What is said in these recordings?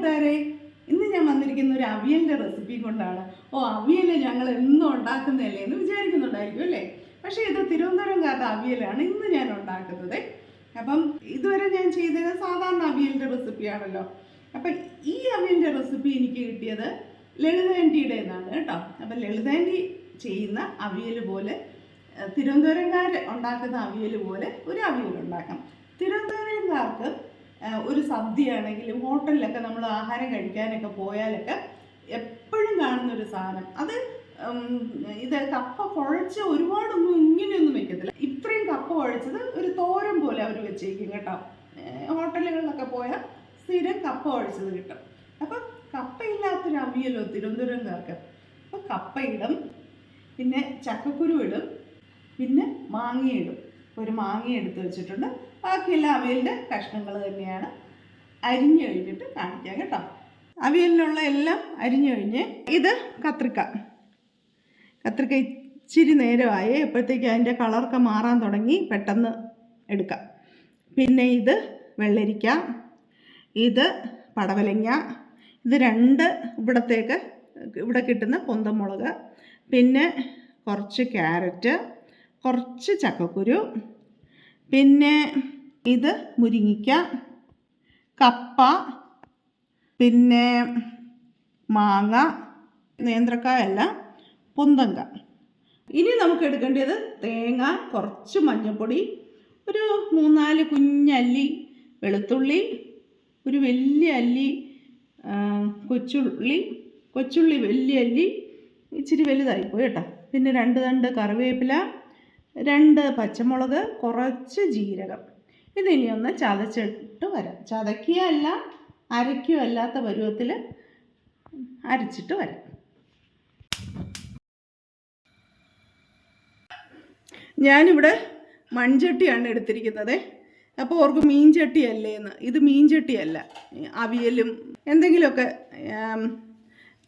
കൂട്ടുകാരെ ഇന്ന് ഞാൻ വന്നിരിക്കുന്ന ഒരു അവിയലിന്റെ റെസിപ്പി കൊണ്ടാണ്. ഓ അവിയൽ ഞങ്ങൾ എന്നും ഉണ്ടാക്കുന്നതല്ലേ എന്ന് വിചാരിക്കുന്നുണ്ടായിരിക്കും അല്ലേ? പക്ഷേ ഇത് തിരുവനന്തപുരംകാരുടെ അവിയലാണ് ഇന്ന് ഞാൻ ഉണ്ടാക്കുന്നത്. അപ്പം ഇതുവരെ ഞാൻ ചെയ്തത് സാധാരണ അവിയലിന്റെ റെസിപ്പിയാണല്ലോ അപ്പം ഈ അവിയലിന്റെ റെസിപ്പി എനിക്ക് കിട്ടിയത് ലളിതാന്റിയുടെ എന്നാണ് കേട്ടോ. അപ്പം ലളിതാന്റി ചെയ്യുന്ന അവിയൽ പോലെ തിരുവനന്തപുരംകാർ ഉണ്ടാക്കുന്ന അവിയൽ പോലെ ഒരു അവിയൽ ഉണ്ടാക്കാം. തിരുവനന്തപുരംകാർക്ക് ഒരു സദ്യയാണെങ്കിലും ഹോട്ടലിലൊക്കെ നമ്മൾ ആഹാരം കഴിക്കാനൊക്കെ പോയാലൊക്കെ എപ്പോഴും കാണുന്ന ഒരു സാധനം. അത് ഇത് കപ്പ കുഴച്ച് ഒരുപാടൊന്നും ഇങ്ങനെയൊന്നും വെക്കത്തില്ല. ഇത്രയും കപ്പ കുഴച്ചത് ഒരു തോരൻ പോലെ അവർ വെച്ചേക്കും കേട്ടോ. ഹോട്ടലുകളിലൊക്കെ പോയാൽ സ്ഥിരം കപ്പ കുഴച്ചത് കിട്ടും. അപ്പം കപ്പയില്ലാത്തൊരു അവിയലോ തിരുവനന്തപുരംകാർക്ക്? അപ്പം കപ്പയിടും പിന്നെ ചക്കക്കുരു ഇടും പിന്നെ മാങ്ങയിടും. ഒരു മാങ്ങ എടുത്ത് വെച്ചിട്ടുണ്ട്. ബാക്കിയെല്ലാം അവിയലിന്റെ കഷ്ണങ്ങൾ തന്നെയാണ് അരിഞ്ഞു കഴിഞ്ഞിട്ട് കാണിക്കാം കേട്ടോ. അവിയലിനുള്ള എല്ലാം അരിഞ്ഞു കഴിഞ്ഞ് ഇത് കത്രിക്ക. കത്രിക്ക ഇച്ചിരി നേരമായി എപ്പോഴത്തേക്ക് അതിന്റെ കളറൊക്കെ മാറാൻ തുടങ്ങി പെട്ടെന്ന് എടുക്കാം. പിന്നെ ഇത് വെള്ളരിക്ക ഇത് പടവലങ്ങ ഇത് രണ്ട് ഇവിടത്തേക്ക് ഇവിടെ കിട്ടുന്ന പൊന്തമുളക് പിന്നെ കുറച്ച് ക്യാരറ്റ് കുറച്ച് ചക്കക്കുരു പിന്നെ ഇത് മുരിങ്ങിക്ക കപ്പ പിന്നെ മാങ്ങ നേന്ത്രക്കായല്ല പൊന്തങ്ക. ഇനി നമുക്ക് എടുക്കേണ്ടത് തേങ്ങ കുറച്ച് മഞ്ഞൾപ്പൊടി ഒരു മൂന്നാൽ കുഞ്ഞല്ലി വെളുത്തുള്ളി ഒരു വലിയ അല്ലി കൊച്ചുള്ളി കൊച്ചുള്ളി വലിയ അല്ലി ഇച്ചിരി വലുതായിപ്പോയി കേട്ടോ. പിന്നെ രണ്ട് തണ്ട് കറിവേപ്പില രണ്ട് പച്ചമുളക് കുറച്ച് ജീരകം. ഇതിനി ഒന്ന് ചതച്ചിട്ട് വരാം. ചതക്കുകയല്ല അരയ്ക്കുകയോ അല്ലാത്ത പരുവത്തിൽ അരച്ചിട്ട് വരാം. ഞാനിവിടെ മൺചട്ടിയാണ് എടുത്തിരിക്കുന്നത്. അപ്പോൾ ഓർക്ക് മീൻചട്ടി അല്ലേ എന്ന് ഇത് മീൻചട്ടിയല്ല അവിയലും എന്തെങ്കിലുമൊക്കെ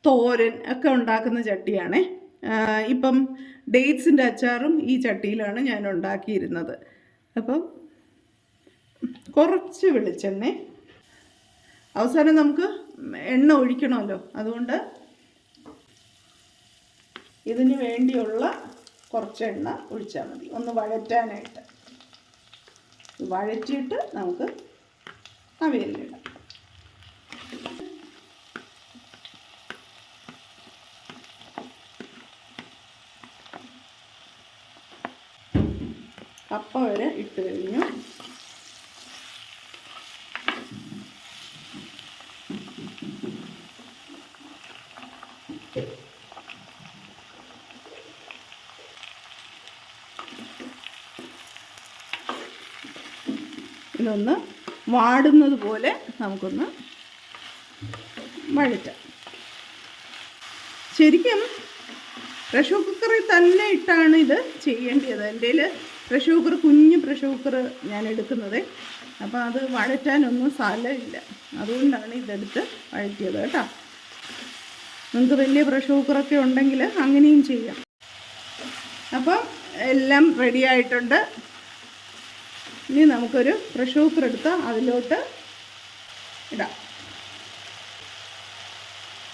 തോരൻ ഒക്കെ ഉണ്ടാക്കുന്ന ചട്ടിയാണേ. ഇപ്പം ഡേറ്റ്സിന്റെ അച്ചാറും ഈ ചട്ടിയിലാണ് ഞാൻ ഉണ്ടാക്കിയിരുന്നത്. അപ്പം കുറച്ച് വെളിച്ചെണ്ണ. അവസാനം നമുക്ക് എണ്ണ ഒഴിക്കണമല്ലോ. അതുകൊണ്ട് ഇതിന് വേണ്ടിയുള്ള കുറച്ച് എണ്ണ ഒഴിച്ചാൽ മതി. ഒന്ന് വഴറ്റാനായിട്ട്. വഴറ്റിയിട്ട് നമുക്ക് അവയിലിടാം കപ്പ വരെ ഇട്ട് കഴിഞ്ഞു. ഇതൊന്ന് വാടുന്നത് പോലെ നമുക്കൊന്ന് വഴറ്റാം. ശരിക്കും പ്രഷർ കുക്കറിൽ തന്നെ ഇട്ടാണ് ഇത് ചെയ്യേണ്ടത് എന്റെ പ്രഷർ കുക്കർ കുഞ്ഞ് പ്രഷർ കുക്കർ ഞാൻ എടുക്കുന്നത്. അപ്പോൾ അത് വഴറ്റാനൊന്നും സ്ഥലമില്ല. അതുകൊണ്ടാണ് ഇതെടുത്ത് വഴറ്റിയത് കേട്ടോ. നിങ്ങൾക്ക് വലിയ പ്രഷർ കുക്കറൊക്കെ ഉണ്ടെങ്കിൽ അങ്ങനെയും ചെയ്യാം. അപ്പം എല്ലാം റെഡി ആയിട്ടുണ്ട്. ഇനി നമുക്കൊരു പ്രഷർ കുക്കർ എടുത്ത് അതിലോട്ട് ഇടാം.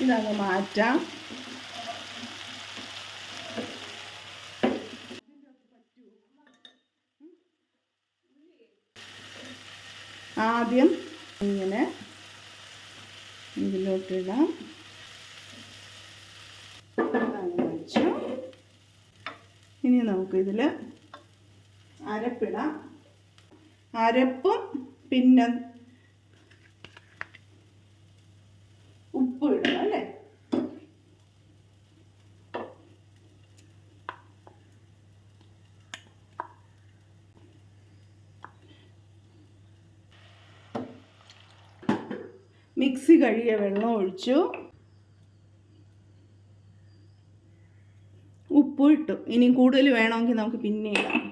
ഇതങ്ങ് മാറ്റാം. ആദ്യം ഇങ്ങനെ ഇതിലോട്ടിടാം ഇനി നമുക്കിതിൽ അരപ്പിടാം. അരപ്പും പിന്നെ ഉപ്പും ഇടണം അല്ലേ? മിക്സി കഴുകിയ വെള്ളം ഒഴിച്ചു. ഉപ്പ് ഇട്ടു ഇനിയും കൂടുതൽ വേണമെങ്കിൽ നമുക്ക് പിന്നെ ഇടാം.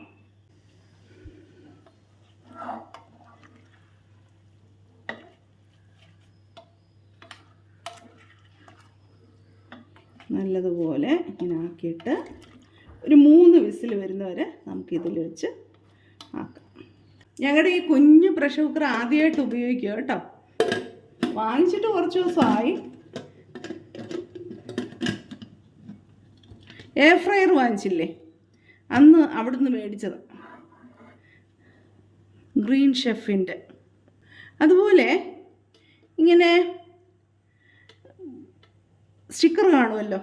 നല്ലതുപോലെ ഇങ്ങനെ ആക്കിയിട്ട് ഒരു മൂന്ന് വിസിൽ വരുന്നവരെ നമുക്കിതിൽ വെച്ച് ആക്കാം. ഞങ്ങളുടെ ഈ കുഞ്ഞു പ്രഷർ കുക്കർ ആദ്യമായിട്ട് ഉപയോഗിക്കുക കേട്ടോ. വാങ്ങിച്ചിട്ട് കുറച്ച് ദിവസമായി. എയർ ഫ്രയർ വാങ്ങിച്ചില്ലേ? അന്ന് അവിടുന്ന് മേടിച്ചത്. ഗ്രീൻ ഷെഫിന്റെ അതുപോലെ ഇങ്ങനെ സ്റ്റിക്കർ കാണുമല്ലോ.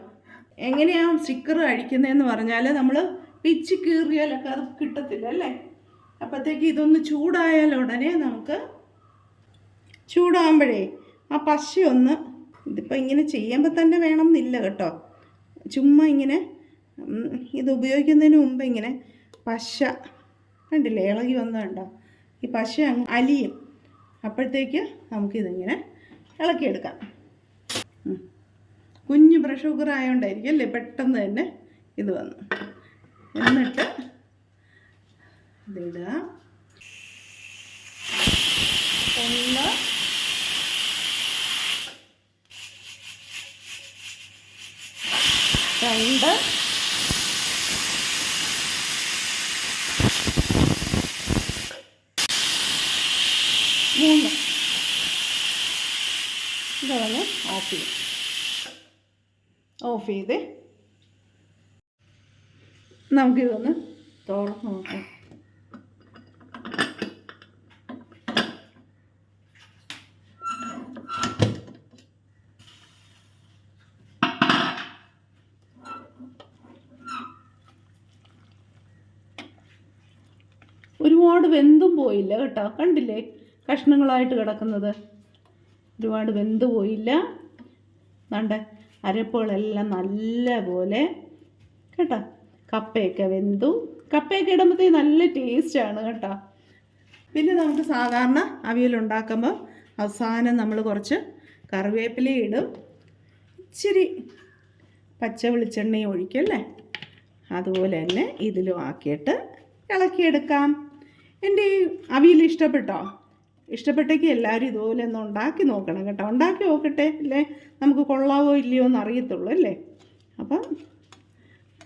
എങ്ങനെയാണ് സ്റ്റിക്കർ അഴിക്കുന്നതെന്ന് പറഞ്ഞാൽ നമ്മൾ പിച്ച് കീറിയാലൊക്കെ അത് കിട്ടത്തില്ല അല്ലേ? അപ്പോഴത്തേക്ക് ഇതൊന്ന് ചൂടായാൽ ഉടനെ നമുക്ക് ചൂടാകുമ്പോഴേ ആ പശയൊന്ന് ഇതിപ്പോൾ ഇങ്ങനെ ചെയ്യുമ്പോൾ തന്നെ വേണം എന്നില്ല കേട്ടോ. ചുമ്മാ ഇങ്ങനെ ഇത് ഉപയോഗിക്കുന്നതിന് മുമ്പ് ഇങ്ങനെ പശ കണ്ടില്ലേ ഇളകി വന്നത് കണ്ടോ? ഈ പശ അങ്ങ് അലിയും. അപ്പോഴത്തേക്ക് നമുക്കിതിങ്ങനെ ഇളക്കിയെടുക്കാം. കുഞ്ഞു ബ്രഷ് കുക്കർ ആയതുകൊണ്ടായിരിക്കും അല്ലേ പെട്ടെന്ന് തന്നെ ഇത് വന്നു. എന്നിട്ട് ഇതിടുക ഒന്ന് രണ്ട് മൂന്ന് ഇതാണ് ഓഫ് ചെയ്യും. ഓഫ് ചെയ്ത് നമുക്കിതൊന്ന് തുറന്ന് നോക്കാം ഒരുപാട് വെന്തും പോയില്ല കേട്ടോ. കണ്ടില്ലേ? കഷ്ണങ്ങളായിട്ട് കിടക്കുന്നത്. ഒരുപാട് വെന്ത് പോയില്ല. കണ്ട അരപ്പുകളെല്ലാം നല്ല പോലെ കേട്ടോ. കപ്പയൊക്കെ വെന്തു. കപ്പയൊക്കെ ഇടുമ്പോഴത്തേക്ക് നല്ല ടേസ്റ്റാണ് കേട്ടോ. പിന്നെ നമുക്ക് സാധാരണ അവിയൽ ഉണ്ടാക്കുമ്പോൾ അവസാനം നമ്മൾ കുറച്ച് കറിവേപ്പില ഇടും. ഇച്ചിരി പച്ച വെളിച്ചെണ്ണയും ഒഴിക്കല്ലേ അതുപോലെ തന്നെ ഇതിലും ആക്കിയിട്ട് ഇളക്കിയെടുക്കാം. എന്റെ ഈ അവിയൽ ഇഷ്ടപ്പെട്ടോ? ഇഷ്ടപ്പെട്ടെങ്കിൽ എല്ലാവരും ഇതുപോലെ ഒന്ന് ഉണ്ടാക്കി നോക്കണം കേട്ടോ. ഉണ്ടാക്കി നോക്കട്ടെ അല്ലേ? നമുക്ക് കൊള്ളാവോ ഇല്ലയോ എന്ന് അറിയത്തുള്ളൂ അല്ലേ? അപ്പം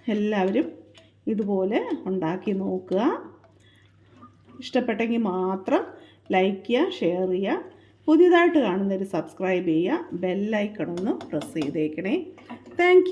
എല്ലാവരും ഇതുപോലെ ഉണ്ടാക്കി നോക്കുക. ഇഷ്ടപ്പെട്ടെങ്കിൽ മാത്രം ലൈക്ക് ചെയ്യുക ഷെയർ ചെയ്യുക. പുതിയതായിട്ട് കാണുന്നവർ സബ്സ്ക്രൈബ് ചെയ്യുക. ബെല്ലൈക്കണമെന്ന് പ്രസ് ചെയ്തേക്കണേ. താങ്ക്